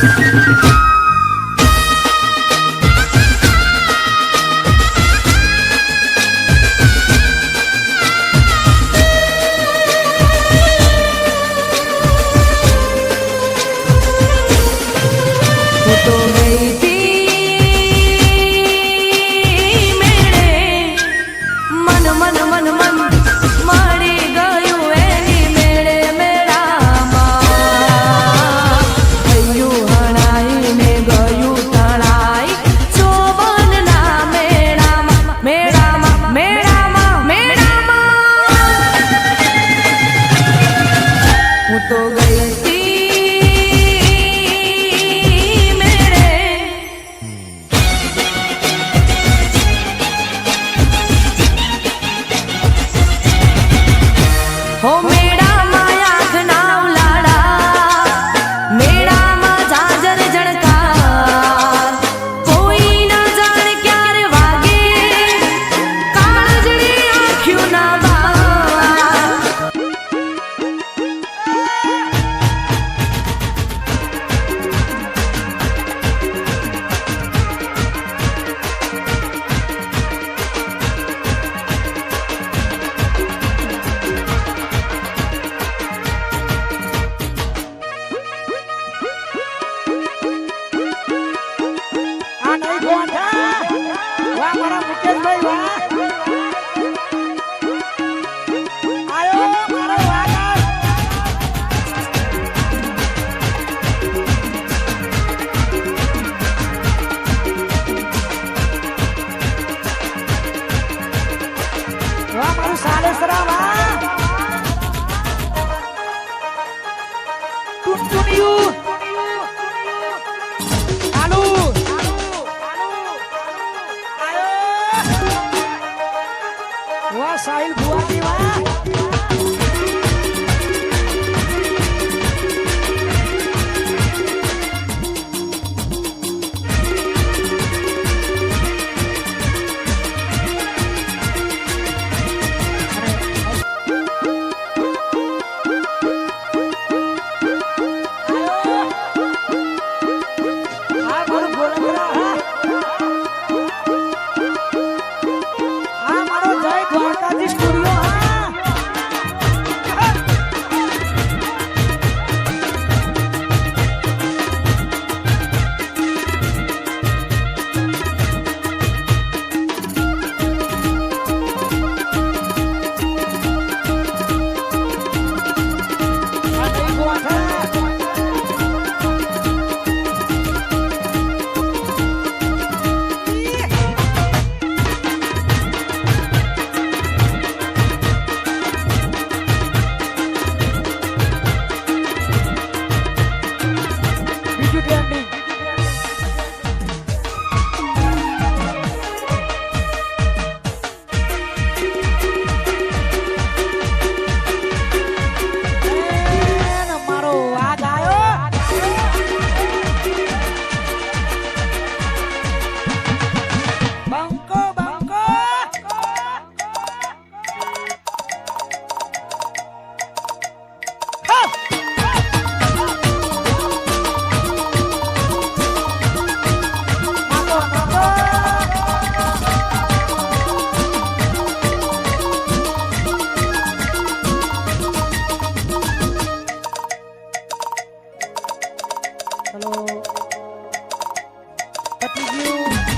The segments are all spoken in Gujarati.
Thank 干杯吧 Sahil Buati. Hello. Happy you.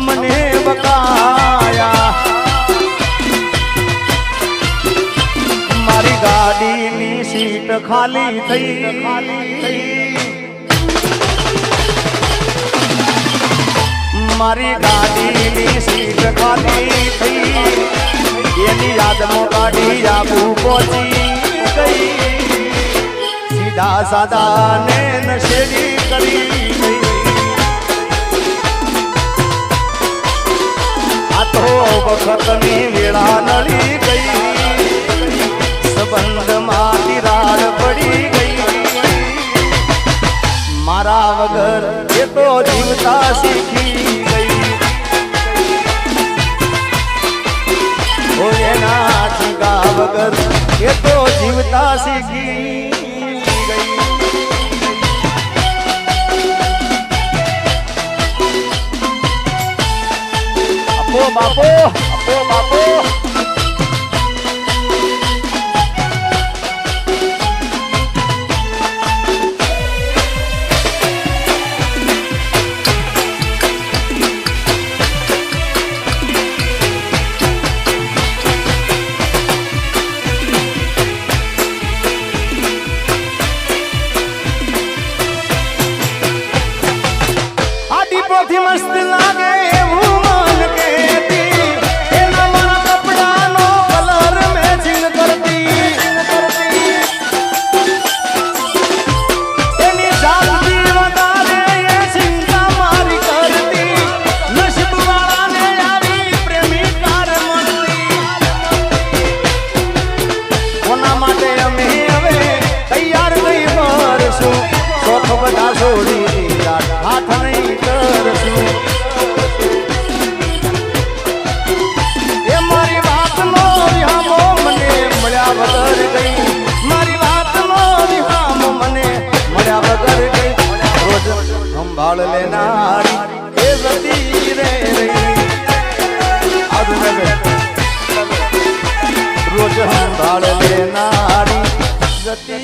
અમને બકાયા મારી ગાડીની સીટ ખાલી થઈ ખાલી થઈ મારી ગાડીની સીટ ખાલી થઈ એની યાદમાં ગાડી આબુ પહોંચી ગઈ સીધા સાદા ને નશેડી કરી વખતની વેળા નડી ગઈ. સંબંધમાં તિરાડ પડી ગઈ. મારા વગર એ તો જીવતા શીખી ગઈ. એના ઠીકા વગર એ તો જીવતા શીખી volte mais de lado.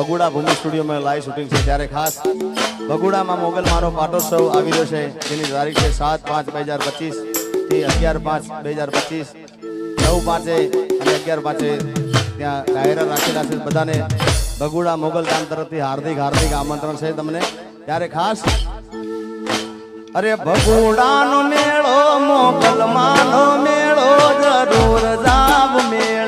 Bhaguda ભૂમિ સ્ટુડિયોમાં લાઈવ શૂટિંગ છે ત્યારે ખાસ બગુડામાં મોગલ મારો પાટોત્સવ આવી રહ્યો છે. જેની તારીખ છે સાત પાંચ બે હજાર પચીસથી અગિયાર પાંચ બે હજાર પચીસ. નવ પાંચે અને અગિયાર પાંચે ત્યાં ડાયરા રાખેલા છે બધાને. બગુડા મોગલ ધામ તરફથી હાર્દિક હાર્દિક આમંત્રણ છે તમને. ત્યારે ખાસ અરે ભગુડાનો મેળો, મોગલ માનો મેળો, જરૂર જાવ મે